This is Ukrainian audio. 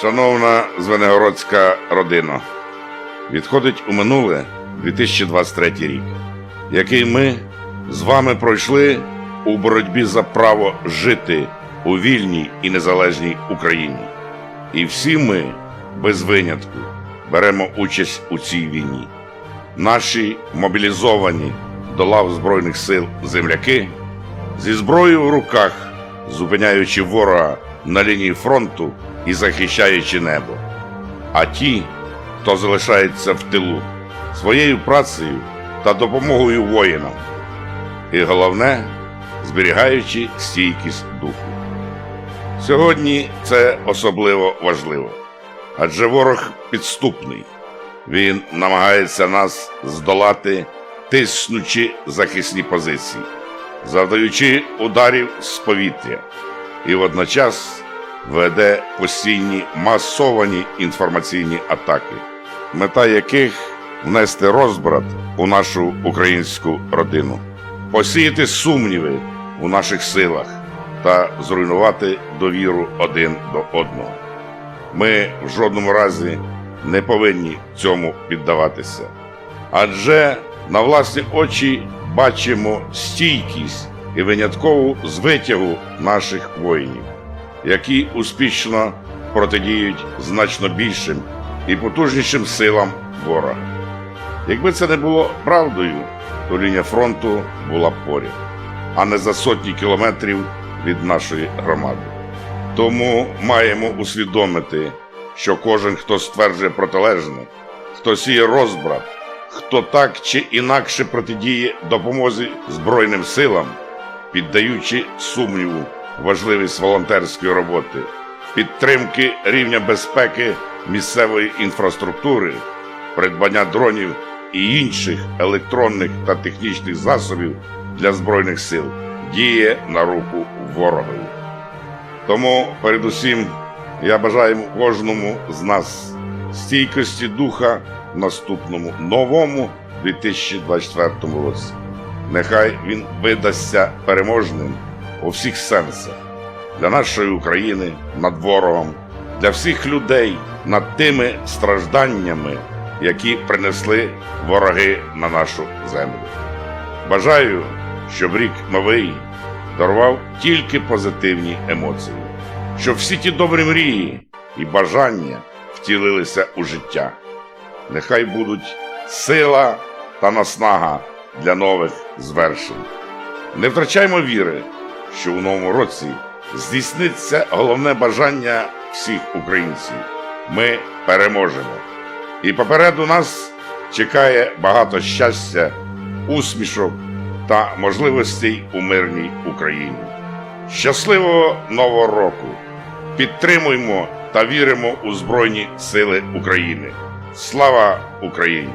Шановна Звенигородська родина, відходить у минуле 2023 рік, який ми з вами пройшли у боротьбі за право жити у вільній і незалежній Україні. І всі ми, без винятку, беремо участь у цій війні. Наші мобілізовані до лав Збройних сил земляки зі зброєю в руках, зупиняючи ворога на лінії фронту і захищаючи небо. А ті, хто залишається в тилу, своєю працею та допомогою воїнам. І головне, зберігаючи стійкість духу. Сьогодні це особливо важливо, адже ворог підступний. Він намагається нас здолати, тиснучи захисні позиції, завдаючи ударів з повітря, і водночас веде постійні масовані інформаційні атаки, мета яких внести розбрат у нашу українську родину, посіяти сумніви у наших силах та зруйнувати довіру один до одного. Ми в жодному разі не повинні цьому піддаватися. Адже на власні очі бачимо стійкість і виняткову звитягу наших воїнів, які успішно протидіють значно більшим і потужнішим силам ворога. Якби це не було правдою, то лінія фронту була б поряд, а не за сотні кілометрів від нашої громади. Тому маємо усвідомити, що кожен, хто стверджує протилежне, хто сіє розбрат, хто так чи інакше протидіє допомозі Збройним силам, піддаючи сумніву важливість волонтерської роботи, підтримки рівня безпеки місцевої інфраструктури, придбання дронів і інших електронних та технічних засобів для Збройних сил діє на руку ворогові. Тому передусім я бажаю кожному з нас стійкості духа в наступному новому 2024 році. Нехай він видасться переможним у всіх сенсах для нашої України над ворогом, для всіх людей над тими стражданнями, які принесли вороги на нашу землю. Бажаю, щоб рік новий дарував тільки позитивні емоції, щоб всі ті добрі мрії і бажання втілилися у життя. Нехай будуть сила та наснага для нових звершень. Не втрачаймо віри, що у новому році здійсниться головне бажання всіх українців. Ми переможемо. І попереду нас чекає багато щастя, усмішок та можливостей у мирній Україні. Щасливого нового року! Підтримуємо та віримо у Збройні Сили України. Слава Україні!